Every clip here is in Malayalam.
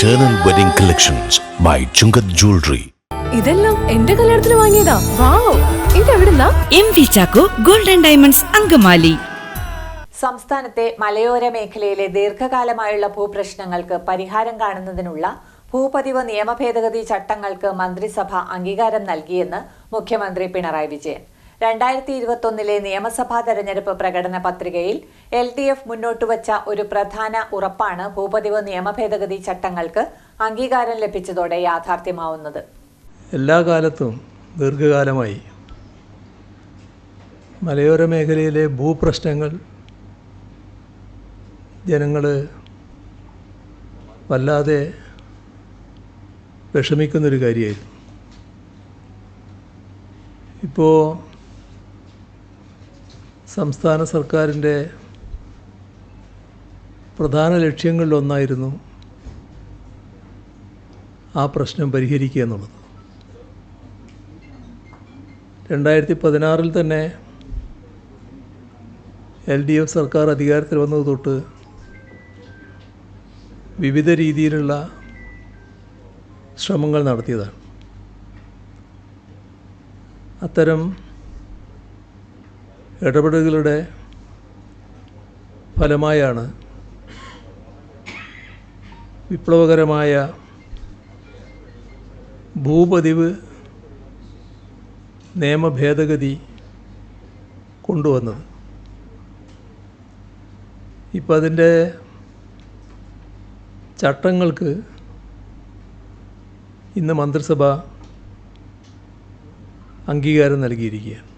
Eternal Wedding Collections by Chungat Jewelry. ഇതെല്ലാം എന്റെ കല്യാണത്തിന് വാങ്ങിയതാ. Wow ഇതെവിടുന്നാ? M V Chacko golden diamonds Angamaly. സംസ്ഥാനത്തെ മലയോര മേഖലയിലെ ദീർഘകാലമായുള്ള ഭൂപ്രശ്നങ്ങൾക്ക് പരിഹാരം കാണുന്നതിനുള്ള ഭൂപതിവ് നിയമ ഭേദഗതി ചട്ടങ്ങൾക്ക് മന്ത്രിസഭ അംഗീകാരം നൽകിയെന്ന് മുഖ്യമന്ത്രി പിണറായി വിജയൻ. രണ്ടായിരത്തി ഇരുപത്തൊന്നിലെ നിയമസഭാ തെരഞ്ഞെടുപ്പ് പ്രകടന പത്രികയിൽ എൽ ഡി എഫ് മുന്നോട്ടുവച്ച ഒരു പ്രധാന ഉറപ്പാണ് ഭൂപതിവ് നിയമ ഭേദഗതി ചട്ടങ്ങൾക്ക് അംഗീകാരം ലഭിച്ചതോടെ യാഥാർത്ഥ്യമാവുന്നത്. എല്ലാ കാലത്തും ദീർഘകാലമായി മലയോര മേഖലയിലെ ഭൂപ്രശ്നങ്ങൾ ജനങ്ങൾ വല്ലാതെ വിഷമിക്കുന്നൊരു കാര്യമായിരുന്നു. ഇപ്പോൾ സംസ്ഥാന സർക്കാരിന്റെ പ്രധാന ലക്ഷ്യങ്ങളിലൊന്നായിരുന്നു ആ പ്രശ്നം പരിഹരിക്കുക എന്നുള്ളത്. രണ്ടായിരത്തി പതിനാറിൽ തന്നെ എൽ ഡി എഫ് സർക്കാർ അധികാരത്തിൽ വന്നത് തൊട്ട് വിവിധ രീതിയിലുള്ള ശ്രമങ്ങൾ നടത്തിയതാണ്. അത്തരം ഇടപെടലുകളുടെ ഫലമായാണ് വിപ്ലവകരമായ ഭൂപതിവ് നിയമഭേദഗതി കൊണ്ടുവന്നത്. ഇപ്പം അതിന്റെ ചട്ടങ്ങൾക്ക് ഇന്ന് മന്ത്രിസഭ അംഗീകാരം നൽകിയിരിക്കുകയാണ്.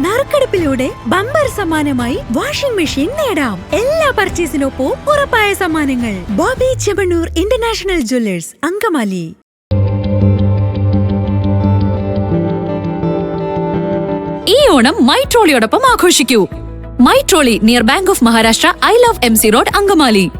നറുക്കെടുപ്പിലൂടെ ബമ്പർ സമ്മാനമായി വാഷിംഗ് മെഷീൻ നേടാം. എല്ലാ പർച്ചേസിനൊപ്പവും ഉറപ്പായ സമ്മാനങ്ങൾ. Bobby Chemmanur international jewellers Angamaly. ഈ ഓണം മൈട്രോളിയോടൊപ്പം ആഘോഷിക്കൂ. മൈട്രോളി near bank of Maharashtra I love M C road Angamaly.